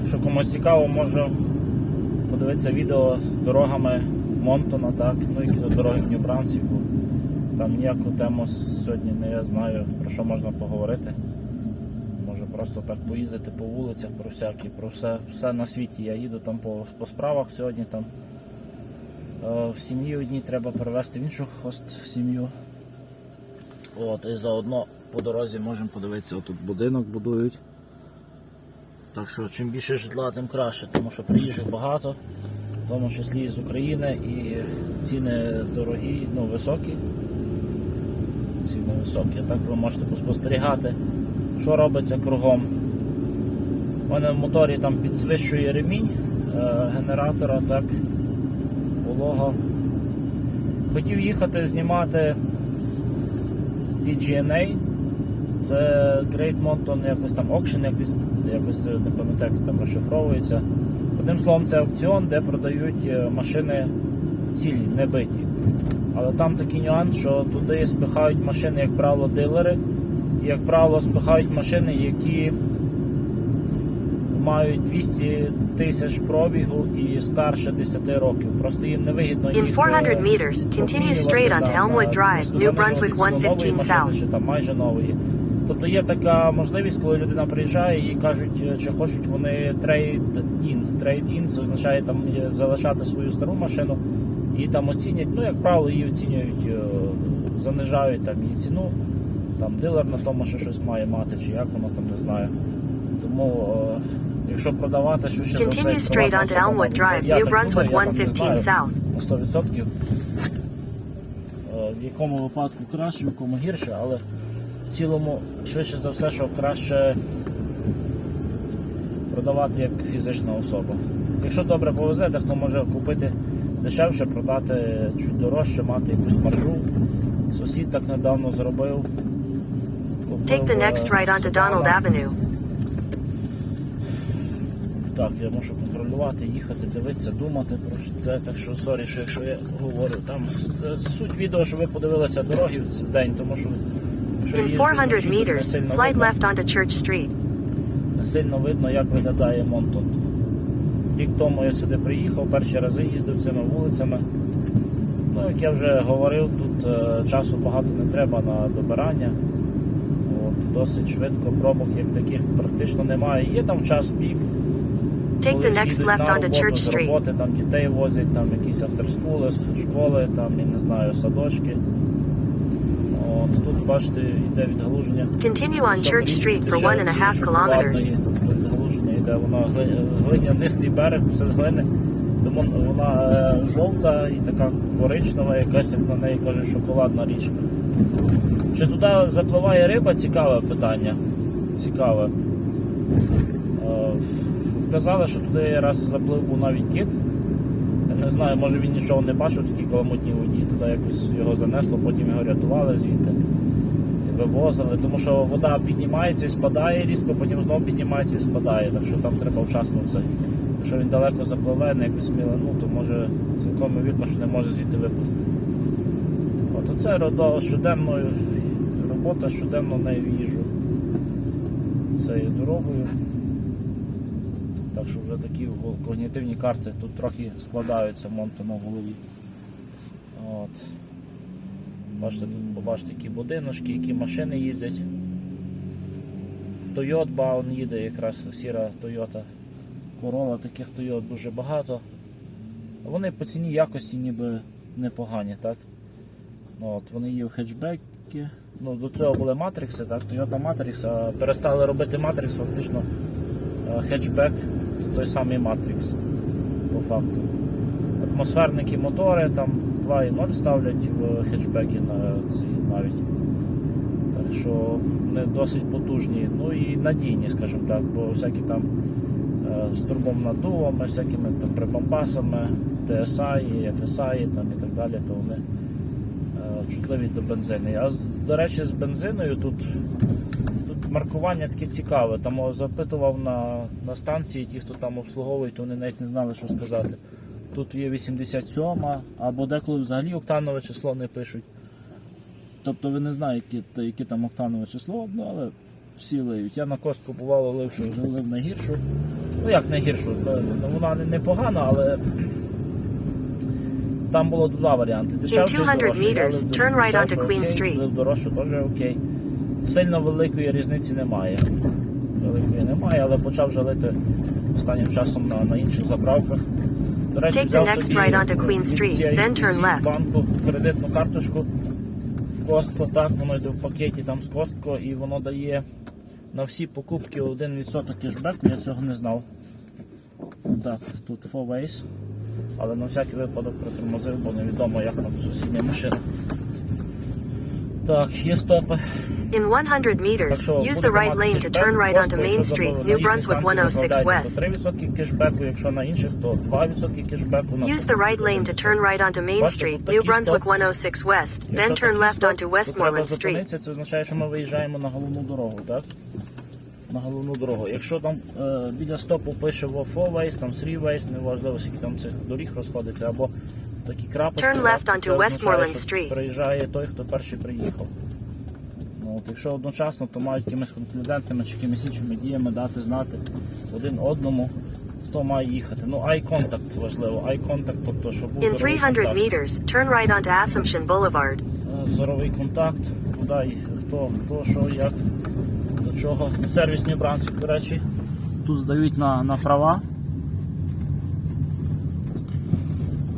Якщо комусь цікаво, можу подивитися відео з дорогами Монтона, так, ну і до дороги Нью-Брансвіку. Там ніяку тему сьогодні не знаю, про що можна поговорити. Може просто так поїздити по вулицях, про всякі, про все, все на світі. Я їду там по, по справах сьогодні там. Е, В сім'ї одній треба перевезти в іншу хост сім'ю. От, і заодно по дорозі можемо подивитися, отут будинок будують. Так що чим більше житла, тим краще, тому що приїжджих багато, в тому числі з України, і ціни дорогі, ну високі. Ціни високі. Так ви можете поспостерігати, що робиться кругом. У мене в моторі там підсвищує ремінь е, генератора, так, волога. Хотів їхати знімати DGNA, це Great Mountain якось там Auction, якось, якось не пам'ятаю, як там розшифровується. Одним словом, це аукціон, де продають е, машини цілі, не биті. Але там такий нюанс, що туди спихають машини, як правило, дилери, і, як правило, спихають машини, які мають 200 тисяч пробігу і старше 10 років. Просто їм не вигідно In їх, 400 е, meters, continue straight onto Elmwood Drive, New Brunswick 115 South. Там майже нової. Тобто є така можливість, коли людина приїжджає і кажуть, е, чи хочуть вони трейд-ін. Трейд-ін це означає там залишати свою стару машину і там оцінять. Ну, як правило, її оцінюють, е, занижають там її ціну. Там дилер на тому, що щось має мати, чи як воно там не знаю. Тому, е, якщо продавати, що ще Continue straight onto Elmwood Drive, я New так Brunswick думаю, я там не 115 знаю South. на 100%. Е, В якому випадку краще, в якому гірше, але в цілому швидше за все, що краще продавати як фізична особа. Якщо добре повезе, дехто може купити дешевше, продати чуть дорожче, мати якусь маржу. Сусід так недавно зробив. Купив, Take the next е, right onto. Donald Avenue. Так, я можу контролювати, їхати, дивитися, думати про це. Так що сорі, що якщо я говорю там е, суть відео, що ви подивилися дороги в цей день, тому що In 400 вночі, тут не meters, slide left onto Church Street. не сильно видно, як виглядає Монтон. Рік тому я сюди приїхав, перші рази їздив цими вулицями. Ну, як я вже говорив, тут е, часу багато не треба на добирання. От, досить швидко, пробок як таких практично немає. Є там час пік. Take the next left onto Church Street. роботи, там дітей возять, там якісь авторскули, школи, там, я не знаю, садочки. От, тут, бачите, йде відгалуження. Continue on Church Street for one and a half kilometers. Тобто відгалуження йде, вона гли- глинянистий берег, все з глини. Тому вона е, жовта і така коричнева, якась, як на неї каже, шоколадна річка. Чи туди запливає риба, цікаве питання. Цікаве. Е, Казали, що туди раз заплив був навіть кит. Я не знаю, може він нічого не бачив, в такій каламутній воді, туди якось його занесло, потім його рятували звідти. Вивозили, тому що вода піднімається і спадає різко, потім знову піднімається і спадає, так що там треба вчасно це. Якщо він далеко запливе, на якусь мілину, то може цілком вірно, що не може звідти виплисти. От оце родо щоденною робота, щоденно нею їжу цією дорогою. Так що вже такі когнітивні карти тут трохи складаються Монтоно в голові. От. Бачите, тут побачите, які будиночки, які машини їздять. Тойот Баун їде, якраз сіра Тойота. Корола таких Тойот дуже багато. Вони по ціні якості ніби непогані, так? От, вони є в хетчбеки. Ну, до цього були матрикси, так? Toyota Matrix, а перестали робити Matrix, фактично е, хетчбек, той самий Matrix, по факту. Атмосферники мотори, там 2.0 ставлять в хетчбеки на ці навіть. Так що вони досить потужні, ну і надійні, скажімо так, бо всякі там е, з турбомнаддувами, всякими там прибамбасами, TSI, FSI там, і так далі, то вони е, чутливі до бензину. А до речі, з бензиною тут, тут маркування таке цікаве. Там запитував на, на станції ті, хто там обслуговують, вони навіть не знали, що сказати. Тут є 87, або деколи взагалі октанове число не пишуть. Тобто ви не знаєте, яке, яке там октанове число, ну, але всі лиють. Я на костку бувало лив, що вже лив найгіршу. Ну як найгіршу, ну, вона не, погана, але там було два варіанти. Дешевше 200 дорожче. Meters, лив turn right дешевше, onto Queen окей, Street. Лив дорожче теж окей. Сильно великої різниці немає. Великої немає, але почав вже лити останнім часом на, на інших заправках. До речі, Take the взяв next собі right onto Queen від Street, CIBC then turn left. банку кредитну карточку в Костко, так, воно йде в пакеті там з Костко і воно дає на всі покупки 1% кешбеку, я цього не знав. Так, тут 4 ways. Але на всякий випадок притормозив, бо невідомо, як там сусідня машина. Так, є стопи. In 100 Так meters, що use будете the right мати lane to кешбек turn в right Костко, onto Main якщо Street, на New їхній Brunswick станції 106 заправляєте West. по 3% кешбеку, якщо на інших, то 2% кешбеку. На Use the right lane to turn right onto Main Бачите, Street, тут New такий Brunswick стоп. 106 West, Якщо then turn такий left стоп, onto то треба Westmoreland Street. зупинитися, Це означає, що ми виїжджаємо на головну дорогу, так? На головну дорогу. Якщо там е, біля стопу пише во four ways, там three ways, неважливо, скільки там цих доріг розходиться, або такі крапочки. Turn left так, onto це означає, Westmoreland що Street. Приїжджає той, хто перший приїхав. От, якщо одночасно, то мають якимись конклюдентними чи якимись іншими діями дати знати один одному, хто має їхати. Ну, eye contact важливо. Eye contact, тобто, щоб був In 300 контакт. meters, turn right onto Assumption Boulevard. Е, зоровий контакт, куди хто, хто, що, як, до чого. Сервіс New Brunswick, до речі, тут здають на, на права.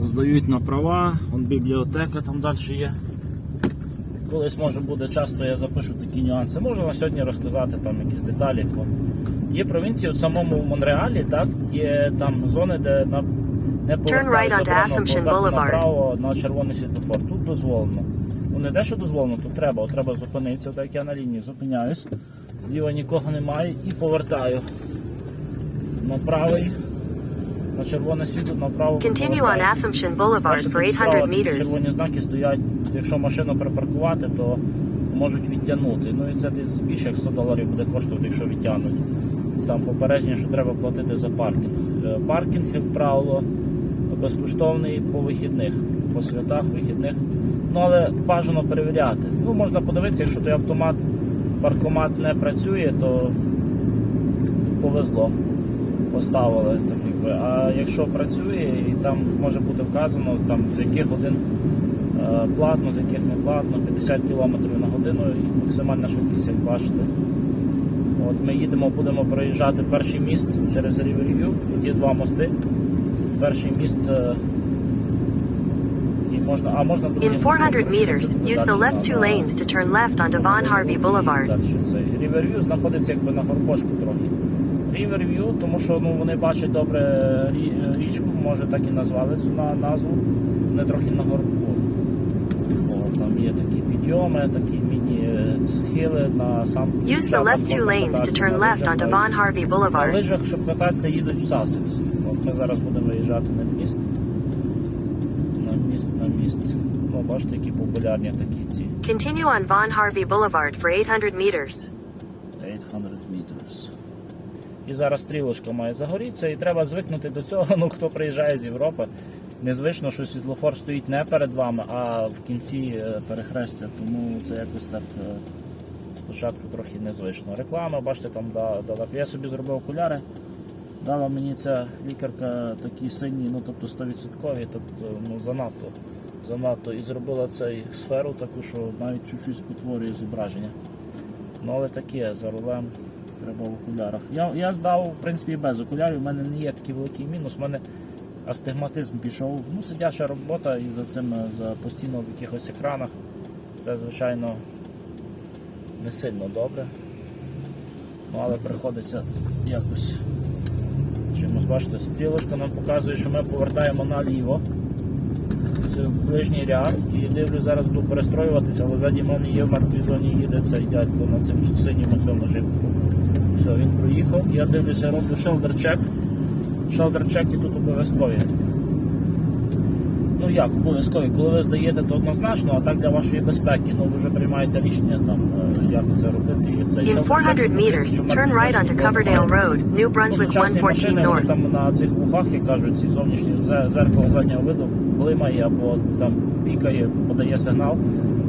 Здають на права, вон бібліотека там далі є. Колись може буде часто я запишу такі нюанси. Можу на сьогодні розказати там якісь деталі. Є провінції в самому Монреалі, так, є там зони, де на не заборонено направо на червоний світлофор. Тут дозволено. Ну не те, що дозволено, тут треба. От треба зупинитися, так як я на лінії зупиняюсь. Зліва нікого немає і повертаю. На правий, на червоне світло, направо. Continue on. Assumption Boulevard for 800 meters. червоні знаки стоять. Якщо машину припаркувати, то можуть відтягнути. Ну і це десь більше як 100 доларів буде коштувати, якщо відтягнуть. Там попередження, що треба платити за паркінг. Е, Паркінг, як правило, безкоштовний по вихідних, по святах, вихідних. Ну але бажано перевіряти. Ну, можна подивитися, якщо той автомат, паркомат не працює, то повезло. Поставили так якби. А якщо працює і там може бути вказано, там з яких годин е, платно, з яких не платно, 50 км на годину і максимальна швидкість, як бачите. От ми їдемо, будемо проїжджати перший міст через Ріверв'ю. Тут є два мости. Перший міст е, і можна, а можна другий In 400 meters, use the left two lanes to turn left onto Von Harvey Boulevard. Ріверв'ю знаходиться якби на горбочку трохи. Ріверв'ю, тому що ну, вони бачать добре річку, може так і назвали цю на- назву. Вони трохи на горбку. О, там є такі підйоми, такі міні-схили на сам. Use the left two lanes to turn left onto Von Harvey На лижах, щоб кататися, їдуть в Сасекс. От ми зараз будемо виїжджати на міст. На міст, на міст. Ну, бачите, які популярні такі ці. Continue on Von Harvey Boulevard for 800 meters. 800 meters. І зараз стрілочка має загорітися, і треба звикнути до цього. Ну, хто приїжджає з Європи, незвично, що світлофор стоїть не перед вами, а в кінці е, перехрестя. Тому це якось так е, спочатку трохи незвично. Реклама, бачите, там да- далеко. Я собі зробив окуляри. Дала мені ця лікарка такі сині, ну тобто 100%, тобто ну, занадто. Занадто. І зробила цей сферу таку, що навіть чуть-чуть спотворює зображення. Ну, але таке, за рулем треба в окулярах. Я, я здав, в принципі, без окулярів. У мене не є такий великий мінус. У мене астигматизм пішов. Ну, сидяча робота і за цим е, за постійно в якихось екранах. Це, звичайно, не сильно добре. Ну, але приходиться якось чимось. Бачите, стрілочка нам показує, що ми повертаємо наліво. Це ближній ряд і дивлюсь, зараз буду перестроюватися, але ззаді мене є в мертвій зоні їде цей дядько на цим синьому цьому житку. Все, він проїхав. Я дивлюся, роблю шелдер-чек. Шелдер-чек і тут обов'язкові. Ну як, обов'язкові, коли ви здаєте, то однозначно, а так для вашої безпеки. Ну ви вже приймаєте рішення там, е, як це робити. І In 400 щоб meters, turn right onto Coverdale. Road, New Brunswick 114 North. там на цих вухах, як кажуть, ці зовнішні зеркало заднього виду блимає або там пікає, подає сигнал.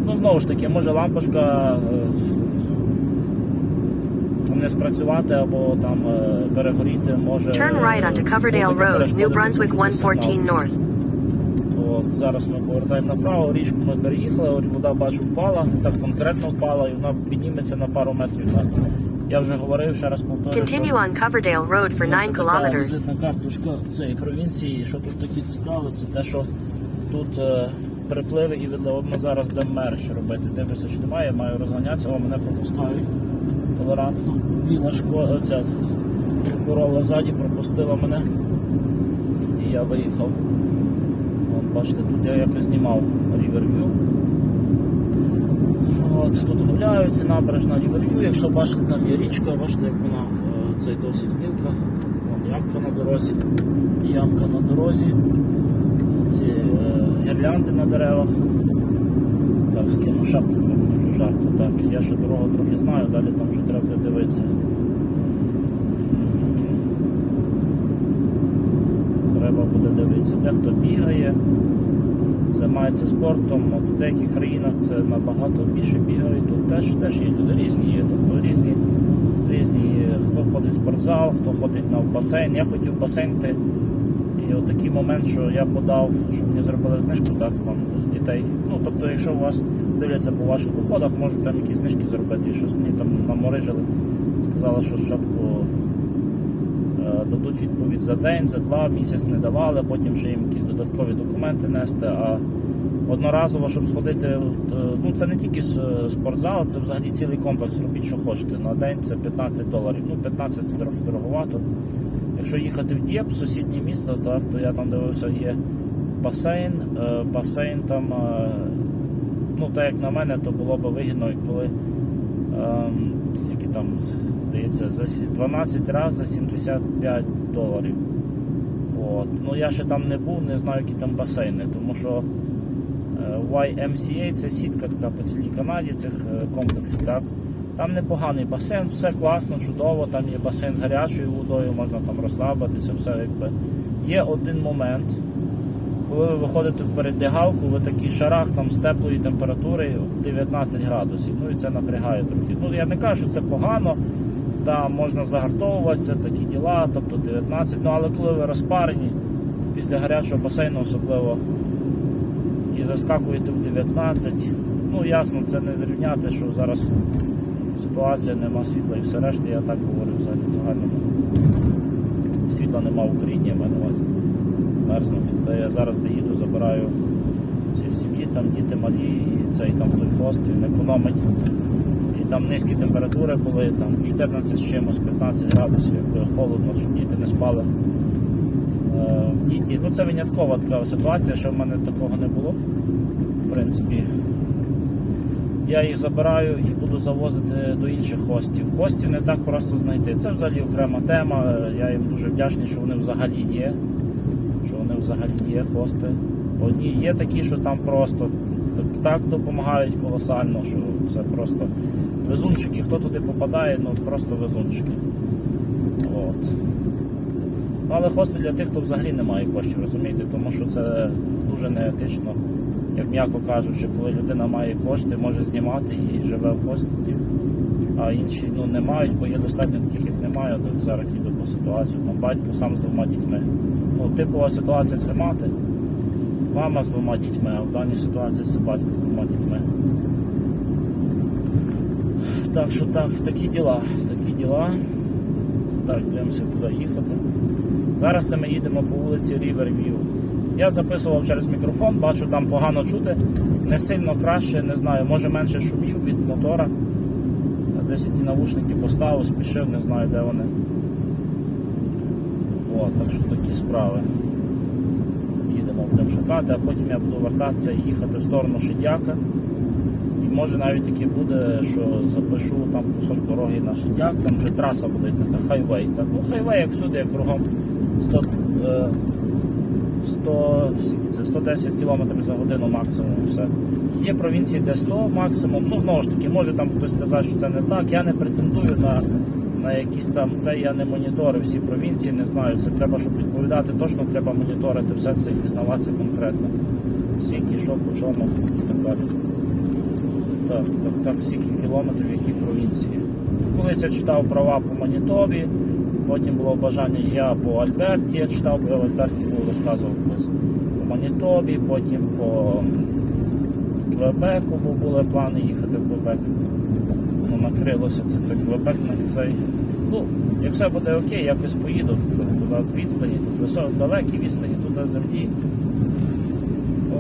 Ну, знову ж таки, може лампочка е, не спрацювати або там е, перегоріти може. Turn right onto Coverdale Road, New Brunswick 114 North. От, зараз ми повертаємо направо, річку ми переїхали, от вода бачу впала, так конкретно впала, і вона підніметься на пару метрів. Так. Я вже говорив, ще раз повторюю. Continue on Coverdale Road for Ну, 9 це така kilometers. візитна карточка цієї провінції. Що тут таке цікаве, це те, що тут е, припливи і. Ми зараз будемо мерч робити. Дивлюся, що немає, я маю розганятися, о, мене пропускають. Толерантно. Біла школа, ця корова ззаді пропустила мене. І я виїхав. От, бачите, тут я якось знімав Riverview. От, тут гуляються, набережна Ріверв'ю. Якщо бачите, там є річка, бачите, як вона е, це досить мілка. Вон ямка на дорозі, ямка на дорозі, ці е, гірлянди на деревах. Так, скину шапку, бо жарко. Так, я ще дорогу трохи знаю, далі там вже треба дивитися. Треба буде дивитися, де хто бігає займається спортом. От в деяких країнах це набагато більше бігають. Тут теж, теж є люди різні, є тобто різні, різні, хто ходить в спортзал, хто ходить на басейн. Я хотів басейн йти. І от такий момент, що я подав, щоб мені зробили знижку, так там дітей. Тобто, якщо у вас дивляться по ваших доходах, можуть там якісь знижки зробити. Щось мені там наморижили. Сказали, що спочатку е, дадуть відповідь за день, за два, місяць не давали, потім ще їм якісь додаткові документи нести. А одноразово, щоб сходити, ну це не тільки спортзал, це взагалі цілий комплекс. Робіть, що хочете. На день це 15 доларів. Ну, 15 це трохи дороговато. Якщо їхати в Дєп, сусіднє місто, так, то я там дивився, є басейн. Е, Басейн там, е, ну так як на мене, то було б вигідно, коли ем, скільки там, здається, за 12 разів за 75 доларів. От. Ну я ще там не був, не знаю, які там басейни, тому що е, YMCA це сітка така по цілій Канаді цих е, комплексів. Так? Там непоганий басейн, все класно, чудово, там є басейн з гарячою водою, можна там розслабитися, все якби. Є один момент, коли ви виходите в передягалку, ви такий шарах там з теплої температури в 19 градусів. Ну і це напрягає трохи. Ну я не кажу, що це погано, там можна загартовуватися, такі діла, тобто 19. Ну але коли ви розпарені після гарячого басейну особливо і заскакуєте в 19, ну ясно, це не зрівняти, що зараз ситуація, нема світла і все решта, я так говорю взагалі в загальному. Світла нема в Україні, я маю на увазі. Мерзнуть. Та я зараз де їду, забираю всі сім'ї, там діти малі, і цей там той хвост він економить. І там низькі температури були, там 14 з чимось, 15 градусів, якби холодно, щоб діти не спали е, в діті. Ну це виняткова така ситуація, що в мене такого не було. В принципі, я їх забираю і буду завозити до інших хостів. Хостів не так просто знайти. Це взагалі окрема тема. Я їм дуже вдячний, що вони взагалі є. Взагалі є хости. Одні є такі, що там просто так, так допомагають колосально, що це просто везунчики. Хто туди попадає, ну просто везунчики. От. Але хости для тих, хто взагалі не має коштів, розумієте, тому що це дуже неетично. Як м'яко кажучи, коли людина має кошти, може знімати і живе в хості, а інші ну, не мають, бо є достатньо таких, як немає, зараз їду по ситуацію. Там батько сам з двома дітьми. Ну, типова ситуація це мати, мама з двома дітьми, а в даній ситуації це батько з двома дітьми. Так що так, такі діла, такі діла. Так, дивимося, куди їхати. Зараз ми їдемо по вулиці Riverview. Я записував через мікрофон, бачу, там погано чути, не сильно краще, не знаю, може менше шумів від мотора. Десь ті навушники поставив, спішив, не знаю де вони. О, так що такі справи. Їдемо, будемо шукати, а потім я буду вертатися і їхати в сторону Шидяка. І може навіть таке буде, що запишу там кусок дороги на Шидяк, там вже траса буде йти, та хайвей. Так? Ну хайвей як всюди, як кругом 100, е, 100, це, 110 км за годину максимум. Все. Є провінції, де 100 максимум. Ну знову ж таки, може там хтось сказати, що це не так. Я не претендую на, на якісь там це, я не моніторив всі провінції, не знаю. Це треба, щоб відповідати точно, треба моніторити все це і дізнаватися конкретно. Скільки, що, по чому і так далі. Так, так, скільки кілометрів, які провінції. Колись я читав права по Манітобі, потім було бажання я по Альберті, я читав, бо в Альберті розказував колись по Манітобі, потім по Квебеку, бо були плани їхати в Квебек. Накрилося це той на цей. Ну, як все буде окей, якось поїду туди от відстані, тут високо, далекі відстані, тут землі.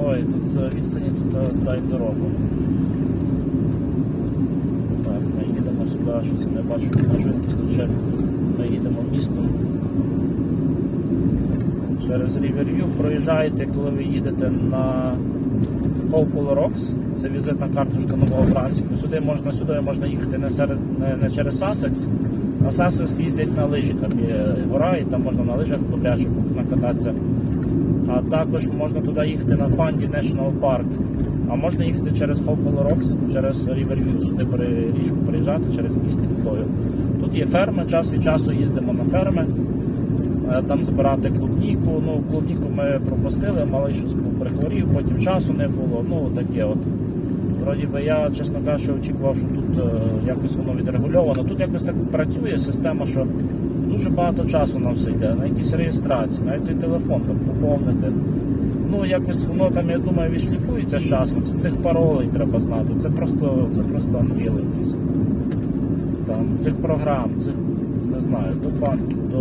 Ой, тут е, відстані, тут е, дай дорогу. Так, ми їдемо сюди, щось не бачу на швидкість, тут ще ми їдемо містом. Через Riverview проїжджаєте, коли ви їдете на Hopewell Rocks, це візитна карточка нового Франції. Сюди можна, сюди можна їхати не, серед, не, не через Сассекс, а Сассекс їздять на лижі, там є гора, і там можна на лижах добряче накататися. А також можна туди їхати на Фанді National Park. А можна їхати через Hopewell Rocks, через Riverview, сюди при річку приїжджати, через міст і. Тут є ферми, час від часу їздимо на ферми, там збирати клубніку. Ну, клубніку ми пропустили, малий щось прихворів, потім часу не було. Ну таке от. Вроді би я, чесно кажучи, очікував, що тут е, якось воно відрегульовано. Тут якось так працює система, що дуже багато часу нам все йде, на якісь реєстрації, навіть той телефон там поповнити. Ну, якось воно там, я думаю, відшліфується з часом. Це цих паролей треба знати. Це просто, це просто ангели якісь. Там, цих програм, цих, не знаю, до банків, до,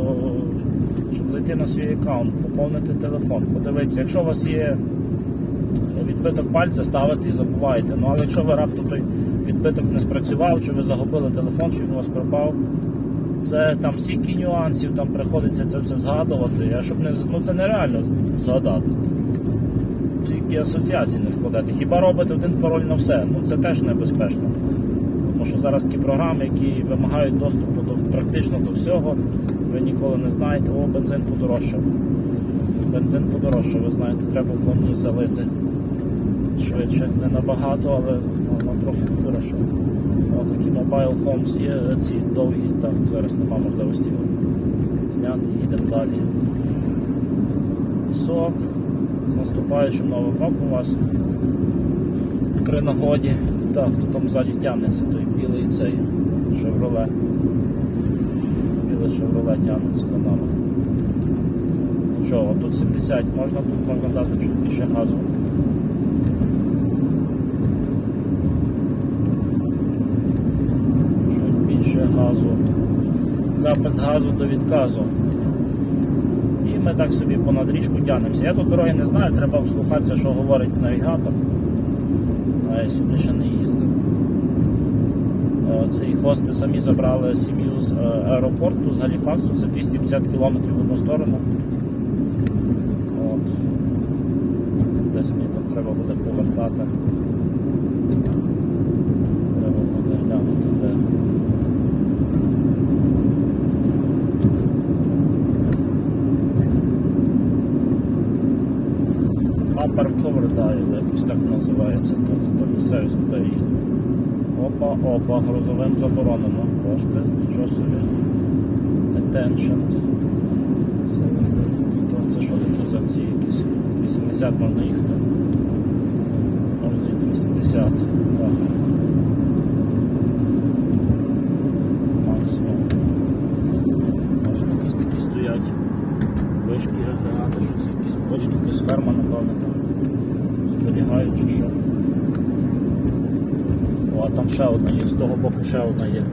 щоб зайти на свій аккаунт, поповнити телефон, подивитися, якщо у вас є відбиток пальця, ставити і забуваєте. Ну але якщо ви раптом той відбиток не спрацював, чи ви загубили телефон, чи він у вас пропав, це там стільки нюансів, там приходиться це все згадувати. А щоб не ну це нереально згадати. Тільки асоціації не складати. Хіба робити один пароль на все? Ну це теж небезпечно. Тому що зараз такі програми, які вимагають доступу до практично до всього, ви ніколи не знаєте, о, бензин подорожчав. Бензин подорожчав, ви знаєте, треба було мені залити швидше. Не набагато, але ну, трохи подорожчав. Такі Mobile Homes є ці довгі, так, зараз нема можливості його зняти, їдемо далі. Сок. З наступаючим новим роком вас при нагоді. Так, то там ззаді тягнеться той білий цей шевроле. Білий шевроле тягнеться за нами. Нічого, тут 70 можна, тут можна дати чуть більше газу. Чуть більше газу. Капець газу до відказу. І ми так собі понад річку тягнемося. Я тут дороги не знаю, треба вслухатися, що говорить навігатор. А я сюди ще не їздив. Цей Ці хости самі забрали сім'ю з е, аеропорту, з Галіфаксу, це 250 кілометрів в одну сторону. От. Десь мені там треба буде повертати. Треба буде глянути, де. Upper Coverdale, якось так називається, то, то місцевість куди їде. Опа, опа, грузовим заборонено. Просто нічого собі. Attention. Це що таке за ці якісь? 80 можна їхати. Можна їхати 80. Так. Максимум. Бачите, якісь такі стоять. Вишки, агрегати, що це якісь бочки, якась ферма, напевно, там зберігають чи що. О, а там ще одна є, з того боку ще одна є.